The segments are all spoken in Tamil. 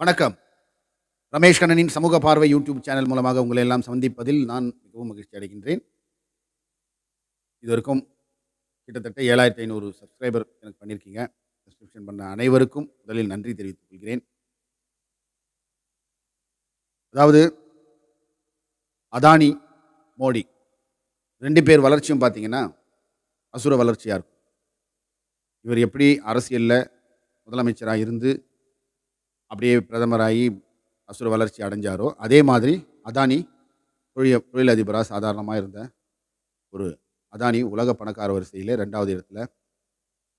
வணக்கம். ரமேஷ் கண்ணனின் சமூக பார்வை யூடியூப் சேனல் மூலமாக உங்களை எல்லாம் சந்திப்பதில் நான் மிகவும் மகிழ்ச்சி அடைகின்றேன். இதுவரைக்கும் கிட்டத்தட்ட ஏழாயிரத்தி ஐநூறு சப்ஸ்கிரைபர் எனக்கு பண்ணியிருக்கீங்க சப்ஸ்கிரிப்ஷன் பண்ண அனைவருக்கும் முதலில் நன்றி தெரிவித்துக் கொள்கிறேன். அதாவது அதானி மோடி ரெண்டு பேர் வளர்ச்சியும் பார்த்தீங்கன்னா அசுர வளர்ச்சியாக இருக்கும். இவர் எப்படி அரசியலில் முதலமைச்சராக இருந்து அப்படியே பிரதமராகி அசுர வளர்ச்சி அடைஞ்சாரோ அதே மாதிரி அதானி தொழில் தொழிலதிபராக சாதாரணமாக இருந்த ஒரு அதானி உலக பணக்கார வரிசையில் ரெண்டாவது இடத்துல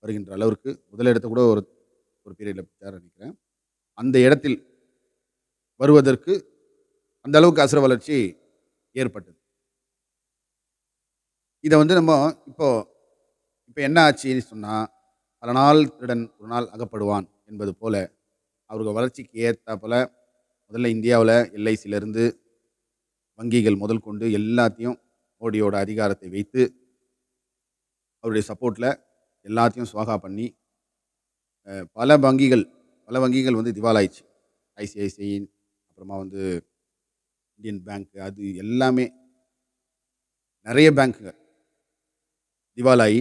வருகின்ற அளவிற்கு முதலிடத்தை கூட ஒரு ஒரு பீரியடில் பிடிச்சார் நினைக்கிறேன். அந்த இடத்தில் வருவதற்கு அந்த அளவுக்கு அசுர வளர்ச்சி ஏற்பட்டது. இதை வந்து நம்ம இப்போ இப்போ என்ன ஆச்சுன்னு சொன்னால் பல நாள் திருடன் ஒரு நாள் அகப்படுவான் என்பது போல அவர்கள் வளர்ச்சிக்கு ஏற்றாப்புல முதல்ல இந்தியாவில் எல்ஐசியிலேருந்து வங்கிகள் முதல் கொண்டு எல்லாத்தையும் மோடியோட அதிகாரத்தை வைத்து அவருடைய சப்போர்ட்டில் எல்லாத்தையும் சுவாகா பண்ணி பல வங்கிகள் பல வங்கிகள் வந்து திவாலாயிடுச்சு. ஐசிஐசிஐ அப்புறமா வந்து இந்தியன் பேங்க் அது எல்லாமே நிறைய பேங்க்குங்க திவாலாயி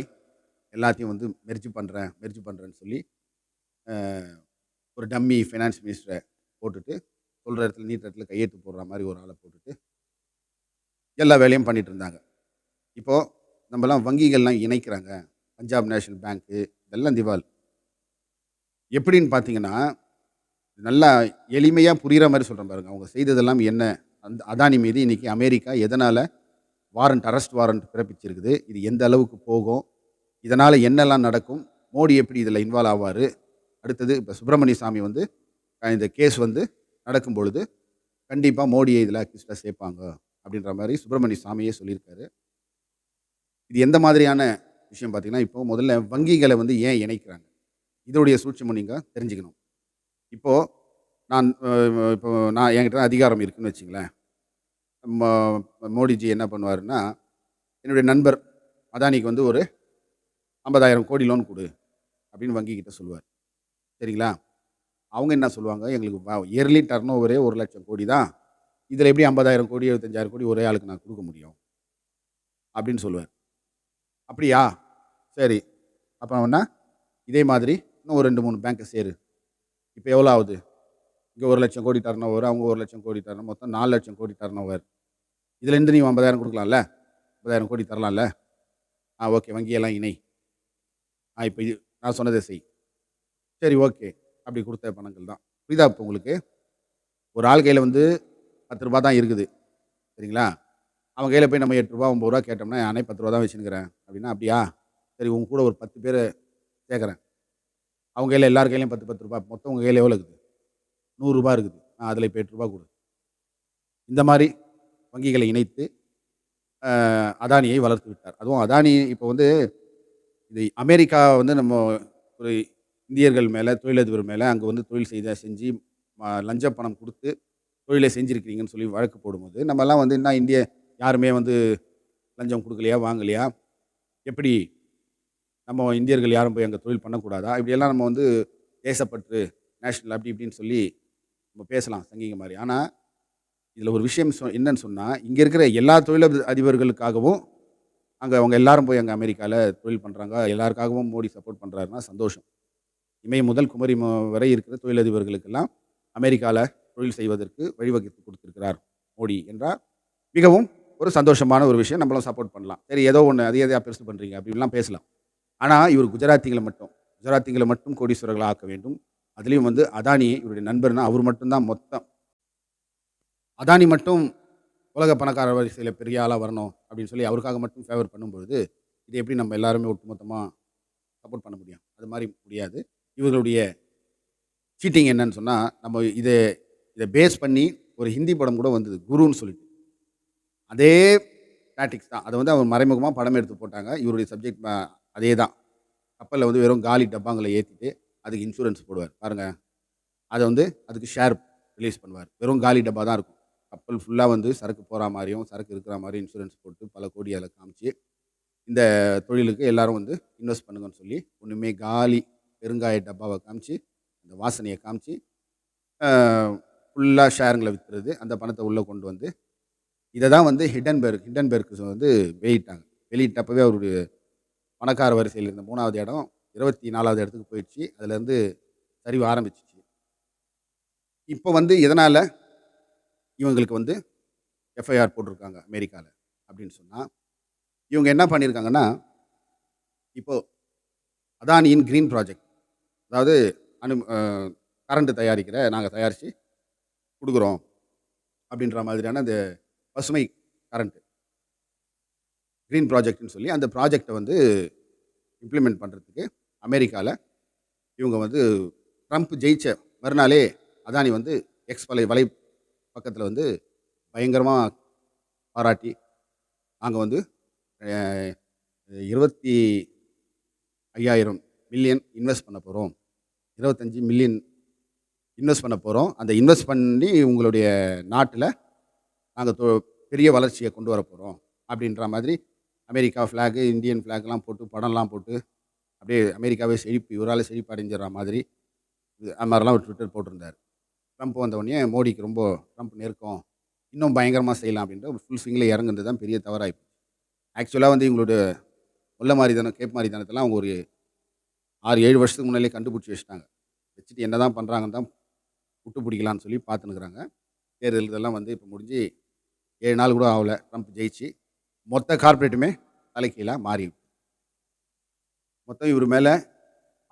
எல்லாத்தையும் வந்து மெர்ஜி பண்ணுறேன் மெர்ஜி பண்ணுறேன்னு சொல்லி ஒரு டம்மி ஃபினான்ஸ் மினிஸ்டரை போட்டுட்டு சொல்கிற இடத்துல நீட்ட இடத்துல கையெழுத்து போடுற மாதிரி ஒரு ஆளை போட்டுட்டு எல்லா வேலையும் பண்ணிகிட்டு இருந்தாங்க. இப்போது நம்மலாம் வங்கிகள்லாம் இணைக்கிறாங்க. பஞ்சாப் நேஷனல் பேங்க்கு இதெல்லாம் திவால். எப்படின்னு பார்த்தீங்கன்னா நல்லா எளிமையாக புரிகிற மாதிரி சொல்கிறேன் பாருங்க. அவங்க செய்ததெல்லாம் என்ன? அந்த அதானி மீது இன்றைக்கி அமெரிக்கா எதனால் வாரண்ட் அரெஸ்ட் வாரண்ட் பிறப்பிச்சிருக்குது? இது எந்த அளவுக்கு போகும்? இதனால் என்னெல்லாம் நடக்கும்? மோடி எப்படி இதில் இன்வால்வ் ஆவார்? அடுத்தது இப்போ சுப்பிரமணிய சாமி வந்து இந்த கேஸ் வந்து நடக்கும் பொழுது கண்டிப்பாக மோடியை இதில் அக்யூஸ்டாக சேர்ப்பாங்க அப்படின்ற மாதிரி சுப்பிரமணிய சாமியே சொல்லியிருக்காரு. இது எந்த மாதிரியான விஷயம் பார்த்தீங்கன்னா இப்போ முதல்ல வங்கிகளை வந்து ஏன் இணைக்கிறாங்க? இதோடைய சூட்சமம் நீங்கள் தெரிஞ்சுக்கணும். இப்போது நான் இப்போ நான் என்கிட்ட தான் அதிகாரம் இருக்குன்னு வச்சுங்களேன். மோடிஜி என்ன பண்ணுவாருன்னா என்னுடைய நண்பர் அதானிக்கு வந்து ஒரு ஐம்பதாயிரம் கோடி லோன் கொடு அப்படின்னு வங்கிக்கிட்ட சொல்லுவார். சரிங்களா அவங்க என்ன சொல்லுவாங்க? எங்களுக்கு இயர்லி டர்ன் ஓவரே ஒரு லட்சம் கோடி தான். இதில் எப்படி ஐம்பதாயிரம் கோடி எழுபத்தஞ்சாயிரம் கோடி ஒரே ஆளுக்கு நான் கொடுக்க முடியும்? அப்படின்னு சொல்லுவார். அப்படியா? சரி. அப்போ என்ன? இதே மாதிரி இன்னும் ஒரு ரெண்டு மூணு பேங்க்கை சேரு. இப்போ எவ்வளோ ஆகுது? இங்கே ஒரு லட்சம் கோடி டர்ன் ஓவர் அவங்க ஒரு லட்சம் கோடி டர்ன் மொத்தம் நாலு லட்சம் கோடி டர்ன் ஓவர் இதுலேருந்து நீ ஐம்பதாயிரம் கொடுக்கலாம்ல? ஐம்பதாயிரம் கோடி தரலாம்ல? ஆ ஓகே வங்கியெல்லாம் இணை. ஆ இப்போ இது நான் சொன்னதை செய். சரி ஓகே. அப்படி கொடுத்த பணங்கள் தான். புரியுதா இப்போ உங்களுக்கு? ஒரு ஆள் கையில் வந்து பத்து ரூபா தான் இருக்குது. சரிங்களா? அவன் கையில் போய் நம்ம எட்டு ரூபா ஒம்பது ரூபா கேட்டோம்னா நானே பத்து ரூபா தான் வச்சுருக்கிறேன். அப்படின்னா அப்படியா? சரி உங்க கூட ஒரு பத்து பேர் சேர்க்குறேன் அவங்க கையில் எல்லார் கையிலையும் பத்து பத்து ரூபா. மொத்தம் உங்கள் கையில் எவ்வளோ இருக்குது? நூறுரூபா இருக்குது. நான் அதில் இப்போ எட்டு ரூபா கொடு. இந்த மாதிரி வங்கிகளை இணைத்து அதானியை வளர்த்து விட்டார். அதுவும் அதானி இப்போ வந்து இது அமெரிக்கா வந்து நம்ம ஒரு இந்தியர்கள் மேலே தொழிலதிபர் மேலே அங்கே வந்து தொழில் செய்த செஞ்சு லஞ்ச பணம் கொடுத்து தொழிலை செஞ்சுருக்கிறீங்கன்னு சொல்லி வழக்கு போடும்போது நம்மலாம் வந்து என்ன இந்திய யாருமே வந்து லஞ்சம் கொடுக்கலையா வாங்கலையா? எப்படி நம்ம இந்தியர்கள் யாரும் போய் அங்கே தொழில் பண்ணக்கூடாதா? இப்படியெல்லாம் நம்ம வந்து தேசப்பற்று நேஷனல் அப்படி இப்படின்னு சொல்லி நம்ம பேசலாம் சங்கிங்க மாதிரி. ஆனால் இதில் ஒரு விஷயம் சொ என்னன்னு சொன்னால் இங்கே இருக்கிற எல்லா தொழில் அதிபர்களுக்காகவும் அங்கே அவங்க எல்லாரும் போய் அங்கே அமெரிக்காவில் தொழில் பண்ணுறாங்க எல்லாருக்காகவும் மோடி சப்போர்ட் பண்ணுறாருன்னா சந்தோஷம். இமய முதல் குமரி வரை இருக்கிற தொழிலதிபர்களுக்கெல்லாம் அமெரிக்காவில் தொழில் செய்வதற்கு வழிவகுத்து கொடுத்துருக்கிறார் மோடி என்றால் மிகவும் ஒரு சந்தோஷமான ஒரு விஷயம். நம்மளும் சப்போர்ட் பண்ணலாம். சரி ஏதோ ஒன்று அதே எதையா பெருசு பண்ணுறீங்க அப்படிலாம் பேசலாம். ஆனால் இவர் குஜராத்திகளை மட்டும் குஜராத்திகளை மட்டும் கோடீஸ்வரர்களை ஆக்க வேண்டும். அதுலேயும் வந்து அதானியை இவருடைய நண்பர்னா அவர் மட்டும்தான் மொத்தம். அதானி மட்டும் உலக பணக்கார வரிசையில் பெரிய ஆளாக வரணும் அப்படின்னு சொல்லி அவருக்காக மட்டும் ஃபேவர் பண்ணும்பொழுது இது எப்படி நம்ம எல்லாருமே ஒட்டுமொத்தமாக சப்போர்ட் பண்ண முடியும்? அது மாதிரி முடியாது. இவர்களுடைய சீட்டிங் என்னன்னு சொன்னால் நம்ம இதை இதை பேஸ் பண்ணி ஒரு ஹிந்தி படம் கூட வந்தது குருன்னு சொல்லிட்டு. அதே டாட்டிக்ஸ் தான். அதை வந்து அவர் மறைமுகமாக படம் எடுத்து போட்டாங்க. இவருடைய சப்ஜெக்ட் அதே தான் கப்பலில் வந்து வெறும் காலி டப்பாங்களை ஏற்றிட்டு அதுக்கு இன்சூரன்ஸ் போடுவார். பாருங்கள் அதை வந்து அதுக்கு ஷேர் ரிலீஸ் பண்ணுவார். வெறும் காலி டப்பா தான் இருக்கும். கப்பல் ஃபுல்லாக வந்து சரக்கு போகிற மாதிரியும் சரக்கு இருக்கிற மாதிரி இன்சூரன்ஸ் போட்டு பல கோடி அதில் காமிச்சு இந்த தொழிலுக்கு எல்லாரும் வந்து இன்வெஸ்ட் பண்ணுங்கன்னு சொல்லி ஒன்றுமே காலி பெருங்காய டப்பாவை காமிச்சு இந்த வாசனையை காமிச்சு ஃபுல்லாக ஷேருங்களை விற்றுறது அந்த பணத்தை உள்ளே கொண்டு வந்து இதை தான் வந்து ஹிடன்பெர்க் ஹிடன்பெர்க் வந்து வெளியிட்டாங்க. வெளியிட்டப்பவே அவருடைய பணக்கார வரிசையில் இருந்த மூணாவது இடம் இருபத்தி நாலாவது இடத்துக்கு போயிடுச்சு. அதுலேருந்து சரிவு ஆரம்பிச்சிச்சு. இப்போ வந்து எதனால் இவங்களுக்கு வந்து எஃப்ஐஆர் போட்டிருக்காங்க அமெரிக்காவில் அப்படின்னு சொன்னால் இவங்க என்ன பண்ணியிருக்காங்கன்னா இப்போ அதானியின் க்ரீன் ப்ராஜெக்ட் அதாவது அனு கரண்ட்டு தயாரிக்கிற நாங்கள் தயாரித்து கொடுக்குறோம் அப்படின்ற மாதிரியான அந்த பசுமை கரண்ட்டு க்ரீன் ப்ராஜெக்ட்னு சொல்லி அந்த ப்ராஜெக்டை வந்து இம்ப்ளிமெண்ட் பண்ணுறதுக்கு அமெரிக்காவில் இவங்க வந்து ட்ரம்ப் ஜெயிச்ச மறுநாளே அதானி வந்து எக்ஸ் வலை வலை பக்கத்தில் வந்து பயங்கரமாக பாராட்டி நாங்கள் வந்து இருபத்தி ஐயாயிரம் மில்லியன் இன்வெஸ்ட் பண்ண போகிறோம் இருபத்தஞ்சி மில்லியன் இன்வெஸ்ட் பண்ண போகிறோம் அந்த இன்வெஸ்ட் பண்ணி உங்களுடைய நாட்டில் நாங்கள் பெரிய வளர்ச்சியை கொண்டு வர போகிறோம் அப்படின்ற மாதிரி அமெரிக்கா ஃப்ளாகு இந்தியன் ஃப்ளாக்லாம் போட்டு படம்லாம் போட்டு அப்படியே அமெரிக்காவே செழிப்பு இவரால் செழிப்பு அடைஞ்சிடற மாதிரி இது அது மாதிரிலாம் ஒரு ட்விட்டர் போட்டிருந்தார். ட்ரம்ப் வந்தவுடனே மோடிக்கு ரொம்ப ட்ரம்ப் நெருக்கம் இன்னும் பயங்கரமாக செய்யலாம் அப்படின்ற ஒரு ஃபுல் ஸ்விங்கில் இறங்குனது தான் பெரிய தவறாயிப்பு ஆக்சுவலாக வந்து இவங்களோட முல்லை மாதிரி தானே கேப் மாதிரி தானத்தெல்லாம் அவங்க ஒரு ஆறு ஏழு வருஷத்துக்கு முன்னாலே கண்டுபிடிச்சி வச்சுட்டாங்க. வச்சுட்டு என்ன தான் பண்ணுறாங்கன்னு தான் விட்டு பிடிக்கலான்னு சொல்லி பார்த்துனுக்குறாங்க தேர்தல் இதெல்லாம் வந்து இப்போ முடிஞ்சு ஏழு நாள் கூட ஆகல. ட்ரம்ப் ஜெயிச்சு மொத்த கார்ப்பரேட்டுமே தலைக்கீழாக மாறி மொத்தம் இவர் மேலே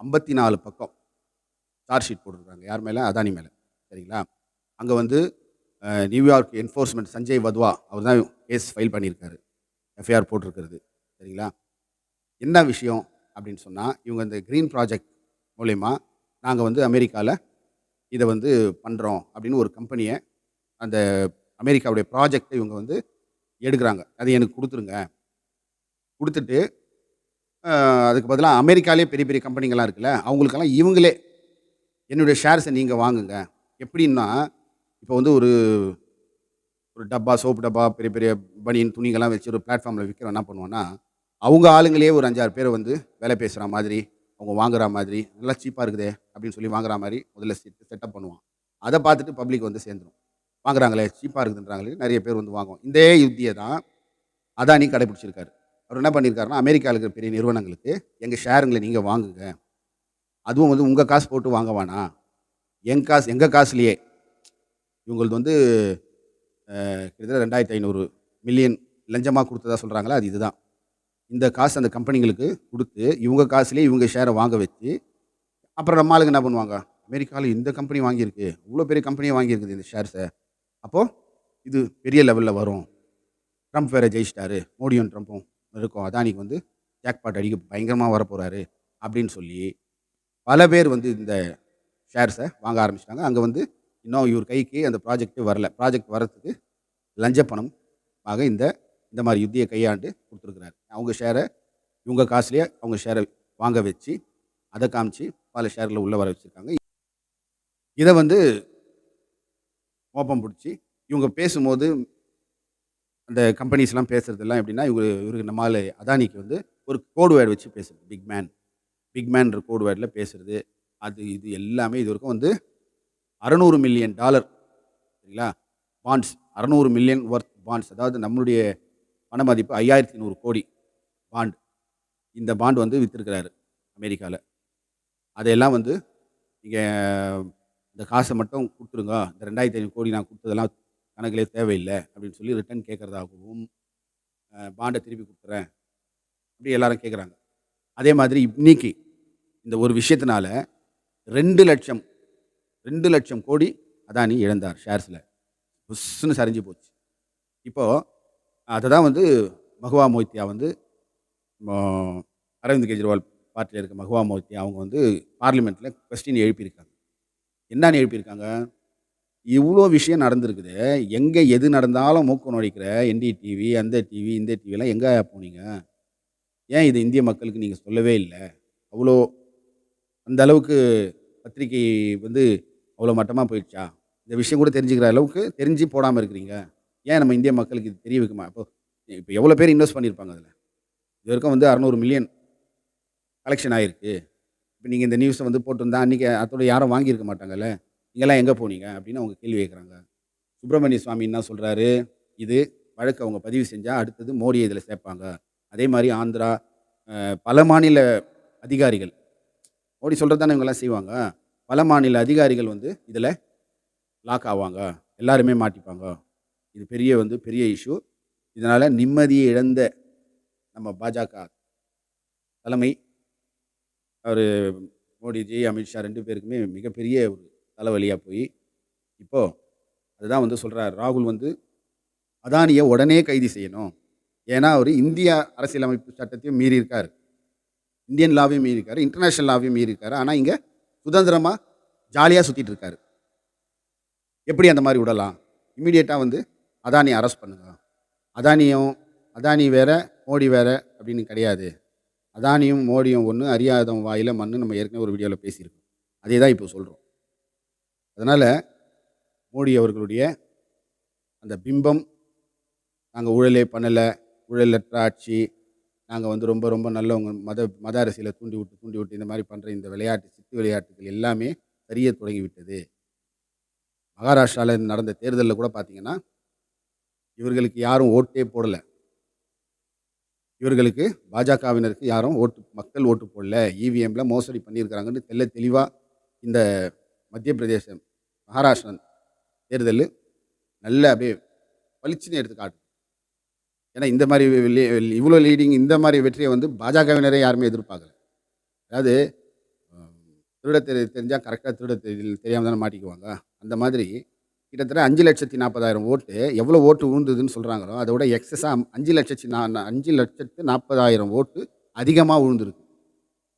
ஐம்பத்தி நாலு பக்கம் சார்ஜ் ஷீட் போட்டிருக்காங்க. யார் மேலே? அதானி மேலே. சரிங்களா? அங்கே வந்து New York enforcement Sanjay Wadhwa அவர் தான் கேஸ் ஃபைல் பண்ணியிருக்காரு. எஃப்ஐஆர் போட்டிருக்கிறது. சரிங்களா? என்ன விஷயம்? அப்படின்னு சொன்னால் இவங்க இந்த க்ரீன் ப்ராஜெக்ட் மூலயமா நாங்கள் வந்து அமெரிக்காவில் இதை வந்து பண்ணுறோம் அப்படின்னு ஒரு கம்பெனியை அந்த அமெரிக்காவுடைய ப்ராஜெக்டை இவங்க வந்து எடுக்கிறாங்க. அதை எனக்கு கொடுத்துருங்க. கொடுத்துட்டு அதுக்கு பதிலாக அமெரிக்காலே பெரிய பெரிய கம்பெனிங்கள்லாம் இருக்குல்ல அவங்களுக்கெல்லாம் இவங்களே என்னுடைய ஷேர்ஸை நீங்கள் வாங்குங்க. எப்படின்னா இப்போ வந்து ஒரு ஒரு டப்பா சோப்பு டப்பா பெரிய பெரிய பனியன் துணிகள்லாம் வச்சு ஒரு பிளாட்ஃபார்மில் விற்கிறோம் என்ன பண்ணுவோன்னா அவங்க ஆளுங்களே ஒரு அஞ்சாறு பேர் வந்து வேலை பேசுகிற மாதிரி அவங்க வாங்குற மாதிரி நல்லா சீப்பாக இருக்குதே அப்படின்னு சொல்லி வாங்குற மாதிரி முதல்ல செட் செட்டப் பண்ணுவான். அதை பார்த்துட்டு பப்ளிக் வந்து சேர்ந்துடும் வாங்குறாங்களே சீப்பாக இருக்குதுன்றாங்களே நிறைய பேர் வந்து வாங்குவோம் இந்த யுத்தியை தான் அதானி கடைபிடிச்சிருக்காரு. அவர் என்ன பண்ணியிருக்காருன்னா அமெரிக்காவில் இருக்கிற பெரிய நிறுவனங்களுக்கு எங்கள் ஷேருங்களை நீங்கள் வாங்குங்க. அதுவும் வந்து உங்கள் காசு போட்டு வாங்க வேணாம் என் காசு எங்கள் காசுலேயே. இவங்களது வந்து கிட்டத்தட்ட ரெண்டாயிரத்தி ஐநூறு மில்லியன் லஞ்சமாக கொடுத்ததா சொல்கிறாங்களா அது இதுதான். இந்த காசு அந்த கம்பெனிங்களுக்கு கொடுத்து இவங்க காசுலேயே இவங்க ஷேரை வாங்க வச்சு அப்புறம் நம்ம ஆளுங்க என்ன பண்ணுவாங்க? அமெரிக்காவில் இந்த கம்பெனி வாங்கியிருக்கு. இவ்வளோ பெரிய கம்பெனியை வாங்கியிருக்குது இந்த ஷேர்ஸை அப்போது இது பெரிய லெவலில் வரும். ட்ரம்ப் வேறு ஜெயிச்சிட்டாரு. மோடியும் ட்ரம்ப்பும் இருக்கும். அதானிக்கு வந்து ஜாக்பாட் அடிக்க பயங்கரமாக வரப்போகிறாரு அப்படின்னு சொல்லி பல பேர் வந்து இந்த ஷேர்ஸை வாங்க ஆரம்பிச்சிட்டாங்க. அங்கே வந்து இன்னும் இவர் கைக்கு அந்த ப்ராஜெக்ட்டு வரல. ப்ராஜெக்ட் வரத்துக்கு லஞ்ச பணம் ஆக இந்த இந்த மாதிரி யுத்தியை கையாண்டு கொடுத்துருக்குறாரு. அவங்க ஷேரை இவங்க காசுலேயே அவங்க ஷேரை வாங்க வச்சு அதை காமிச்சு பல ஷேரில் உள்ளே வர வச்சுருக்காங்க. இதை வந்து மோப்பம் பிடிச்சி இவங்க பேசும்போது அந்த கம்பெனிஸ்லாம் பேசுகிறதெல்லாம் எப்படின்னா இவங்க இவருக்கு நம்மால் அதானிக்கு வந்து ஒரு கோடு வேர்டு வச்சு பேசுறது பிக் மேன் பிக் மேன்ற கோடு வேர்டில் பேசுறது அது இது எல்லாமே இது வரைக்கும் வந்து அறநூறு மில்லியன் டாலர் சரிங்களா? பாண்ட்ஸ் அறநூறு மில்லியன் ஒர்த் பாண்ட்ஸ் அதாவது நம்மளுடைய பண மதிப்பு ஐயாயிரத்தி நூறு கோடி பாண்டு இந்த பாண்டு வந்து விற்றுருக்கிறாரு அமெரிக்காவில் அதையெல்லாம் வந்து நீங்கள் இந்த காசை மட்டும் கொடுத்துருங்க. இந்த ரெண்டாயிரத்தி ஐநூறு கோடி நான் கொடுத்ததெல்லாம் கணக்கிலே தேவையில்லை அப்படின்னு சொல்லி ரிட்டர்ன் கேட்குறதாகவும் பாண்டை திருப்பி கொடுத்துறேன் அப்படி எல்லாரும் கேட்குறாங்க. அதே மாதிரி இன்னைக்கு இந்த ஒரு விஷயத்தினால ரெண்டு லட்சம் ரெண்டு லட்சம் கோடி அதானி இழந்தார் ஷேர்ஸில் புஷ்ஷுன்னு சரிஞ்சு போச்சு. இப்போது அதை தான் வந்து மகுவா மொய்த்தியா வந்து அரவிந்த் கெஜ்ரிவால் பார்ட்டியில் இருக்க மகுவா மொய்த்தியா அவங்க வந்து பார்லிமெண்ட்டில் கொஸ்டின் எழுப்பியிருக்காங்க. என்னன்னு எழுப்பியிருக்காங்க? இவ்வளோ விஷயம் நடந்திருக்குது. எங்கே எது நடந்தாலும் மூக்கு நுழைக்கிற என்டிடிவி அந்த டிவி இந்த டிவிலாம் எங்கே போனீங்க? ஏன் இது இந்திய மக்களுக்கு நீங்கள் சொல்லவே இல்லை? அவ்வளோ அந்த அளவுக்கு பத்திரிக்கை வந்து அவ்வளோ மட்டமாக போயிடுச்சா? இந்த விஷயம் கூட தெரிஞ்சுக்கிற அளவுக்கு தெரிஞ்சு போடாமல் இருக்கிறீங்க. ஏன் நம்ம இந்திய மக்களுக்கு இது தெரிய வைக்குமா? இப்போ இப்போ எவ்வளோ பேர் இன்வெஸ்ட் பண்ணியிருப்பாங்க அதில்? இது வரைக்கும் வந்து அறநூறு மில்லியன் கலெக்ஷன் ஆகிருக்கு இப்போ நீங்கள் இந்த நியூஸை வந்து போட்டிருந்தா அன்றைக்கி அதோட யாரும் வாங்கியிருக்க மாட்டாங்கல்ல? நீங்கள்லாம் எங்கே போனீங்க? அப்படின்னு அவங்க கேள்வி கேட்குறாங்க சுப்பிரமணிய சுவாமி என்ன சொல்கிறாரு இது வழக்கு அவங்க பதிவு செஞ்சால் அடுத்தது மோடியை இதில் சேர்ப்பாங்க. அதே மாதிரி ஆந்திரா பல மாநில அதிகாரிகள் மோடி சொல்கிறது தானே இவங்கெல்லாம் செய்வாங்க? பல மாநில அதிகாரிகள் வந்து இதில் லாக் ஆவாங்க. எல்லாருமே மாட்டிப்பாங்க. இது பெரிய வந்து பெரிய இஷ்யூ இதனால் நிம்மதியை இழந்த நம்ம பாஜக தலைமை அவர் மோடிஜி அமித்ஷா ரெண்டு பேருக்குமே மிகப்பெரிய ஒரு தலைவலியாக போய் இப்போது அதுதான் வந்து சொல்கிறார் ராகுல் வந்து அதானியை உடனே கைது செய்யணும். ஏன்னா அவர் இந்திய அரசியலமைப்பு சட்டத்தையும் மீறி இருக்கார். இந்தியன் லாவையும் மீறி இருக்காரு இன்டர்நேஷ்னல் லாவையும் மீறி ஆனால் இங்கே சுதந்திரமாக ஜாலியாக சுற்றிட்டு இருக்காரு. எப்படி அந்த மாதிரி விடலாம்? இமீடியட்டாக வந்து அதானி அரெஸ்ட் பண்ணுங்க. அதானியும் அதானி வேற மோடி வேற அப்படின்னு கிடையாது. அதானியும் மோடியும் ஒன்று அறியாதவன் வாயில் மண்ணு நம்ம ஏற்கனவே ஒரு வீடியோவில் பேசியிருக்கோம். அதே தான் இப்போ சொல்கிறோம் அதனால் மோடி அவர்களுடைய அந்த பிம்பம் நாங்கள் ஊழலே பண்ணலை ஊழலற்ற ஆட்சி நாங்கள் வந்து ரொம்ப ரொம்ப நல்லவங்க மத மத அரசியலை தூண்டி விட்டு தூண்டி விட்டு இந்த மாதிரி பண்ணுற இந்த விளையாட்டு சித்து விளையாட்டுகள் எல்லாமே சரிய தொடங்கிவிட்டது மகாராஷ்டிராவில் நடந்த தேர்தலில் கூட பார்த்தீங்கன்னா இவர்களுக்கு யாரும் ஓட்டே போடலை. இவர்களுக்கு பாஜகவினருக்கு யாரும் ஓட்டு மக்கள் ஓட்டு போடல. இவிஎம்ல மோசடி பண்ணியிருக்கிறாங்கன்னு தெல்ல தெளிவாக இந்த மத்திய பிரதேசம் மகாராஷ்டிரன் தேர்தல் நல்ல அப்படியே பளிச்சுன்னு எடுத்து காட்டும் ஏன்னா இந்த மாதிரி இவ்வளோ லீடிங் இந்த மாதிரி வெற்றியை வந்து பாஜகவினரே யாருமே எதிர்பார்க்கல. அதாவது திருட தெரி தெரிஞ்சால் கரெக்டாக திருட தெரியாமல் தானே மாட்டிக்குவாங்க. அந்த மாதிரி கிட்டத்தட்ட அஞ்சு லட்சத்தி நாற்பதாயிரம் ஓட்டு. எவ்வளோ ஓட்டு விழுந்ததுன்னு சொல்கிறாங்களோ அதை விட எக்ஸஸாக அஞ்சு லட்சத்தி நா அஞ்சு லட்சத்து நாற்பதாயிரம் ஓட்டு அதிகமாக விழுந்துருக்கு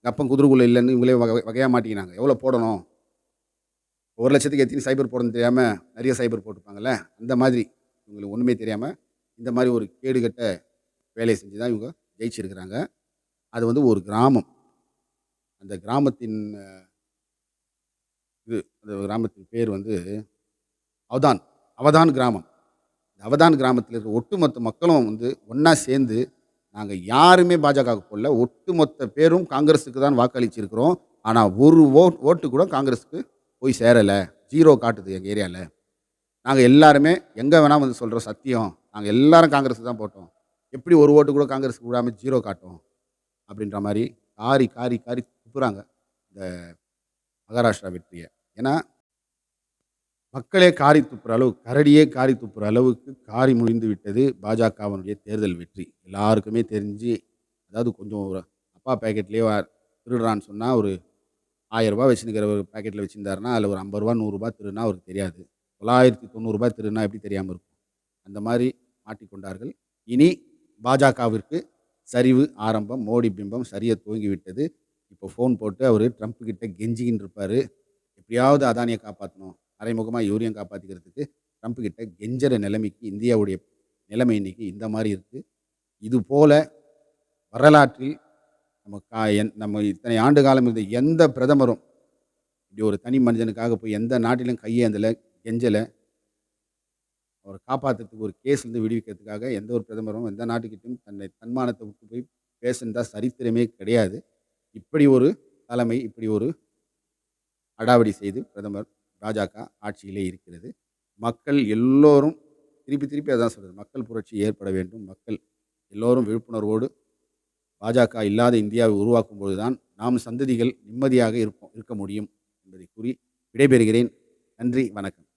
கப்பம் குதிரைக்குள்ளே இல்லைன்னு இவங்களே வகை வகையாக மாட்டிக்கினாங்க எவ்வளோ போடணும்? ஒரு லட்சத்துக்கு எத்தனை சைபர் போடணும் தெரியாமல் நிறைய சைபர் போட்டுப்பாங்கல்ல அந்த மாதிரி இவங்களுக்கு ஒன்றுமே தெரியாமல் இந்த மாதிரி ஒரு கேடுகட்ட வேலையை செஞ்சு தான் இவங்க ஜெயிச்சிருக்கிறாங்க. அது வந்து ஒரு கிராமம். அந்த கிராமத்தின் இது அந்த கிராமத்தின் பேர் வந்து அவதான் அவதான் கிராமம். இந்த அவதான் கிராமத்தில் இருக்கிற ஒட்டுமொத்த மக்களும் வந்து ஒன்றா சேர்ந்து நாங்கள் யாருமே பாஜகவுக்கு போடல. ஒட்டுமொத்த பேரும் காங்கிரஸுக்கு தான் வாக்களிச்சிருக்கிறோம். ஆனால் ஒரு ஓட் ஓட்டு கூட காங்கிரஸுக்கு போய் சேரலை. ஜீரோ காட்டுது எங்கள் ஏரியாவில் நாங்கள் எல்லாருமே எங்கே வேணால் வந்து சொல்கிறோம் சத்தியம் நாங்கள் எல்லாரும் காங்கிரஸுக்கு தான் போட்டோம். எப்படி ஒரு ஓட்டு கூட காங்கிரஸுக்கு விடாமல் ஜீரோ காட்டும்? அப்படின்ற மாதிரி காரி காரி காரி துப்புறாங்க இந்த மகாராஷ்டிரா வெற்றியை. ஏன்னா மக்களே காரி துப்புற அளவு கரடியே காரி துப்புற அளவுக்கு காரி முடிந்து விட்டது பாஜகவினுடைய தேர்தல் வெற்றி. எல்லாருக்குமே தெரிஞ்சு அதாவது கொஞ்சம் ஒரு அப்பா பேக்கெட்லேயே திருடுறான்னு சொன்னால் ஒரு ஆயிரரூபா வச்சுருக்கிற ஒரு பேக்கெட்டில் வச்சுருந்தாருன்னா அதில் ஒரு ஐம்பது ரூபா நூறுரூபா திருனா அவருக்கு தெரியாது. தொள்ளாயிரத்தி தொண்ணூறுரூபா திருனா எப்படி தெரியாமல் இருக்கும்? அந்த மாதிரி மாட்டிக்கொண்டார்கள். இனி பாஜகவிற்கு சரிவு ஆரம்பம் மோடி பிம்பம் சரியாக துவங்கி விட்டது. இப்போ ஃபோன் போட்டு அவர் ட்ரம்ப் கிட்ட கெஞ்சிக்கின்னு இருப்பார். எப்படியாவது அதானியை காப்பாற்றணும் மறைமுகமாக யூரியம் காப்பாற்றிக்கிறதுக்கு ட்ரம்ப் கிட்ட கெஞ்சற நிலைமைக்கு இந்தியாவுடைய நிலைமை இன்னைக்கு இந்த மாதிரி இருக்குது இது போல வரலாற்றில் நம்ம கா என் நம்ம இத்தனை ஆண்டு காலம் இருந்த எந்த பிரதமரும் இப்படி ஒரு தனி மனிதனுக்காக போய் எந்த நாட்டிலும் கையேந்தலை கெஞ்சலை. அவரை காப்பாற்றுறதுக்கு ஒரு கேஸ்லேருந்து விடுவிக்கிறதுக்காக எந்த ஒரு பிரதமரும் எந்த நாட்டுக்கிட்டும் தன்னை தன்மானத்தை விட்டு போய் பேசுனதா சரித்திரமே கிடையாது. இப்படி ஒரு தலைமை இப்படி ஒரு அடாவடி செய்து பிரதமர் பாஜக ஆட்சியிலே இருக்கிறது. மக்கள் எல்லோரும் திருப்பி திருப்பி அதான் சொல்கிறது மக்கள் புரட்சி ஏற்பட வேண்டும். மக்கள் எல்லோரும் விழிப்புணர்வோடு பாஜக இல்லாத இந்தியாவை உருவாக்கும் பொழுதுதான் நாம் சந்ததிகள் நிம்மதியாக இருப்போம் இருக்க முடியும் என்பதை கூறி விடைபெறுகிறேன். நன்றி வணக்கம்.